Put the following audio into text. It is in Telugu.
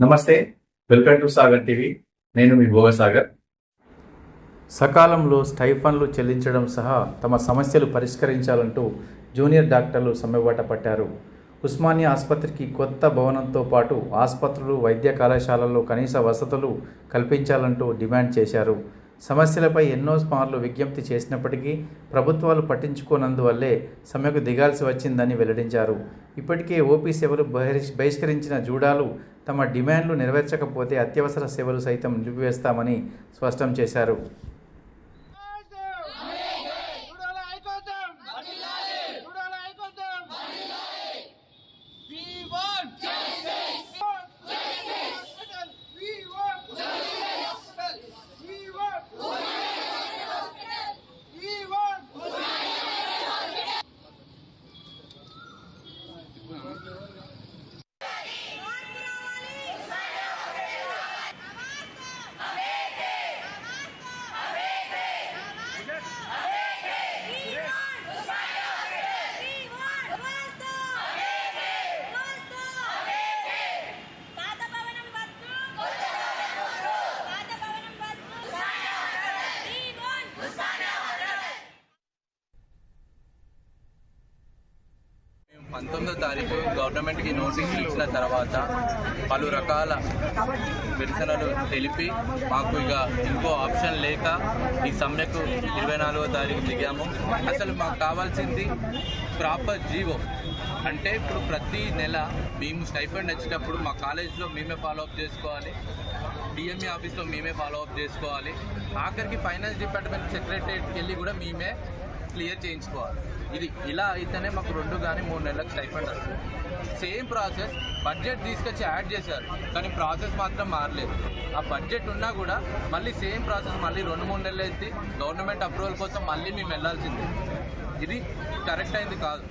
నమస్తే వెల్కమ్ టు సాగర్ టీవీ. నేను మీ భోగసాగర్ సకాలంలో స్టైఫన్లు చెల్లించడం సహా తమ సమస్యలు పరిష్కరించాలంటూ జూనియర్ డాక్టర్లు సమ్మెబాట పట్టారు. ఉస్మానియా ఆసుపత్రికి కొత్త భవనంతో పాటు ఆసుపత్రులు వైద్య కళాశాలల్లో కనీస వసతులు కల్పించాలంటూ డిమాండ్ చేశారు. సమస్యలపై ఎన్నో మార్లు విజ్ఞప్తి చేసినప్పటికీ ప్రభుత్వాలు పట్టించుకోనందువల్లే సమ్మెకు దిగాల్సి వచ్చిందని వెల్లడించారు. ఇప్పటికే ఓపీ సేవలు బహిష్ బహిష్కరించిన జూడాలు తమ డిమాండ్లు నెరవేర్చకపోతే అత్యవసర సేవలు సైతం నిలిపివేస్తామని స్పష్టం చేశారు. పంతొమ్మిదో తారీఖు గవర్నమెంట్కి నోటీస్ ఇచ్చిన తర్వాత పలు రకాల నిరసనలు తెలిపి మాకు ఇక ఇంకో ఆప్షన్ లేక ఈ సమ్మెకు ఇరవై నాలుగో తారీఖు దిగాము. అసలు మాకు కావాల్సింది ప్రాపర్ జీవో. అంటే ఇప్పుడు ప్రతి నెల మేము స్టైఫండ్ వచ్చేటప్పుడు మా కాలేజ్లో మేమే ఫాలో అప్ చేసుకోవాలి. డిఎంఈ ఆఫీస్లో మేమే ఫాలో అప్ చేసుకోవాలి. ఆఖరికి ఫైనాన్స్ డిపార్ట్మెంట్ సెక్రటరీకి వెళ్ళి కూడా మేమే క్లియర్ చేయించుకోవాలి. ఇది ఇలా అయితేనే మాకు రెండు కానీ మూడు నెలలకు స్టైఫండ్ వస్తుంది. సేమ్ ప్రాసెస్ బడ్జెట్ తీసుకొచ్చి యాడ్ చేశారు కానీ ప్రాసెస్ మాత్రం మారలేదు. ఆ బడ్జెట్ ఉన్నా కూడా మళ్ళీ సేమ్ ప్రాసెస్ మళ్ళీ రెండు మూడు నెలలు అయితే గవర్నమెంట్ అప్రూవల్ కోసం మళ్ళీ మేము వెళ్ళాల్సిందే. ఇది కరెక్ట్ అయింది కాదు.